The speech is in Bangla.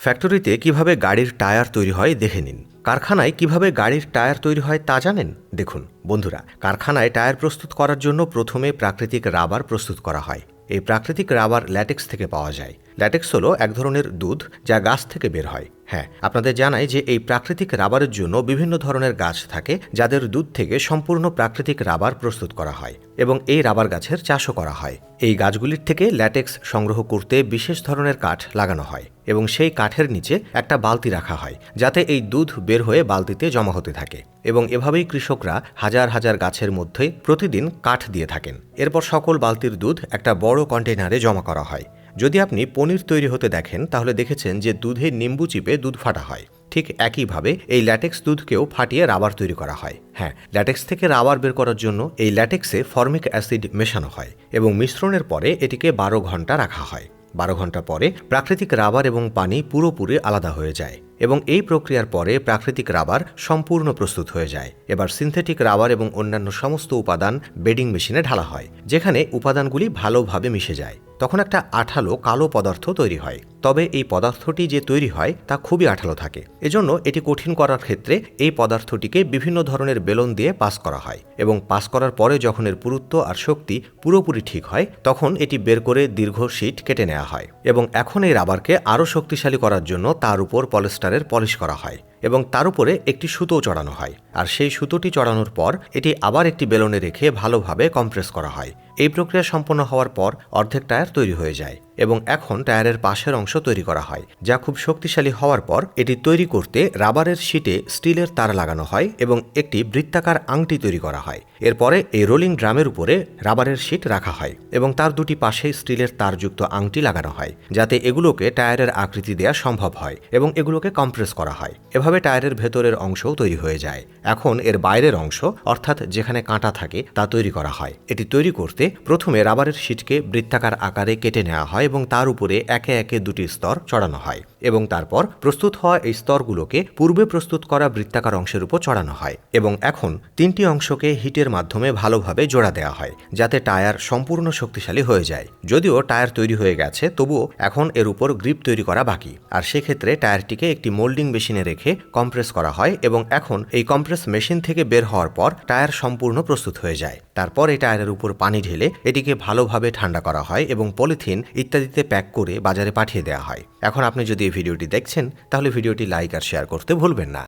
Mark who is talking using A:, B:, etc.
A: ফ্যাক্টরিতে কীভাবে গাড়ির টায়ার তৈরি হয় দেখে নিন। কারখানায় কীভাবে গাড়ির টায়ার তৈরি হয় তা জানেন? দেখুন, বন্ধুরা, কারখানায় টায়ার প্রস্তুত করার জন্য প্রথমে প্রাকৃতিক রাবার প্রস্তুত করা হয়। এই প্রাকৃতিক রাবার ল্যাটেক্স থেকে পাওয়া যায়। ল্যাটেক্স হলো এক ধরনের দুধ যা গাছ থেকে বের হয়। হ্যাঁ আপনাদের জানাই যে এই প্রাকৃতিক রাবারের জন্য বিভিন্ন ধরনের গাছ থাকে যাদের দুধ থেকে সম্পূর্ণ প্রাকৃতিক রাবার প্রস্তুত করা হয় এবং এই রাবার গাছের চাষও করা হয়। এই গাছগুলির থেকে ল্যাটেক্স সংগ্রহ করতে বিশেষ ধরনের কাঠ লাগানো হয় এবং সেই কাঠের নিচে একটা বালতি রাখা হয় যাতে এই দুধ বের হয়ে বালতিতে জমা হতে থাকে এবং এভাবেই কৃষকরা হাজার হাজার গাছের মধ্যে প্রতিদিন কাঠ দিয়ে থাকেন। এরপর সকল বালতির দুধ একটা বড় কন্টেনারে জমা করা হয়। যদি আপনি পনির তৈরি হতে দেখেন, তাহলে দেখেছেন যে দুধে নিম্বু চিপে দুধ ফাটা হয়। ঠিক একইভাবে এই ল্যাটেক্স দুধকেও ফাটিয়ে রাবার তৈরি করা হয়। হ্যাঁ ল্যাটেক্স থেকে রাবার বের করার জন্য এই ল্যাটেক্সে ফর্মিক অ্যাসিড মেশানো হয় এবং মিশ্রণের পরে এটিকে বারো ঘণ্টা রাখা হয়। বারো ঘণ্টা পরে প্রাকৃতিক রাবার এবং পানি পুরোপুরি আলাদা হয়ে যায় এবং এই প্রক্রিয়ার পরে প্রাকৃতিক রাবার সম্পূর্ণ প্রস্তুত হয়ে যায়। এবার সিনথেটিক রাবার এবং অন্যান্য সমস্ত উপাদান বেডিং মেশিনে ঢালা হয়, যেখানে উপাদানগুলি ভালোভাবে মিশে যায়। তখন একটা আঠালো কালো পদার্থ তৈরি হয়। তবে এই পদার্থটি যে তৈরি হয় তা খুবই আঠালো থাকে। এজন্য এটি কঠিন করার ক্ষেত্রে এই পদার্থটিকে বিভিন্ন ধরনের বেলন দিয়ে পাস করা হয় এবং পাস করার পরে যখন এর পুরুত্ব আর শক্তি পুরোপুরি ঠিক হয়, তখন এটি বের করে দীর্ঘ শীট কেটে নেওয়া হয় এবং এখন এই রাবারকে আরও শক্তিশালী করার জন্য তার উপর পলিস্টারের পলিশ করা হয় এবং তার উপরে একটি সুতো চড়ানো হয়। আর সেই সুতোটি চড়ানোর পর এটি আবার একটি বেলনে রেখে ভালোভাবে কম্প্রেস করা হয়। এই প্রক্রিয়া সম্পন্ন হওয়ার পর অর্ধেক টায়ার তৈরি হয়ে যায়। এবং এখন টায়ারের পাশের অংশ তৈরি করা হয়, যা খুব শক্তিশালী হওয়ার পর এটি তৈরি করতে রাবারের শিটে স্টিলের তার লাগানো হয় এবং একটি বৃত্তাকার আংটি তৈরি করা হয়। এরপরে এই রোলিং ড্রামের উপরে রাবারের শিট রাখা হয় এবং তার দুটি পাশে স্টিলের তারযুক্ত আংটি লাগানো হয়, যাতে এগুলোকে টায়ারের আকৃতি দেওয়া সম্ভব হয় এবং এগুলোকে কম্প্রেস করা হয়। এভাবে টায়ারের ভেতরের অংশও তৈরি হয়ে যায়। এখন এর বাইরের অংশ, অর্থাৎ যেখানে কাঁটা থাকে, তা তৈরি করা হয়। এটি তৈরি করতে প্রথমে রাবারের শিটকে বৃত্তাকার আকারে কেটে নেওয়া হয় এবং তার উপরে একে একে দুটি স্তর চড়ানো হয়। এবং তারপর প্রস্তুত হওয়া এই স্তরগুলোকে পূর্বে প্রস্তুত করা বৃত্তাকার অংশের উপর চড়ানো হয় এবং এখন তিনটি অংশকে হিটের মাধ্যমে ভালোভাবে জোড়া দেওয়া হয়, যাতে টায়ার সম্পূর্ণ শক্তিশালী হয়ে যায়। যদিও টায়ার তৈরি হয়ে গেছে, তবুও এখন এর উপর গ্রিপ তৈরি করা বাকি। আর সেক্ষেত্রে টায়ারটিকে একটি মোল্ডিং মেশিনে রেখে কম্প্রেস করা হয় এবং এখন এই কম্প্রেস মেশিন থেকে বের হওয়ার পর টায়ার সম্পূর্ণ প্রস্তুত হয়ে যায়। তারপর এই টায়ারের উপর পানি ঢেলে এটিকে ভালোভাবে ঠান্ডা করা হয় এবং পলিথিন ইত্যাদিতে প্যাক করে বাজারে পাঠিয়ে দেওয়া হয়। এখন আপনি যদি ভিডিওটি দেখছেন তাহলে ভিডিওটি লাইক আর শেয়ার করতে ভুলবেন না।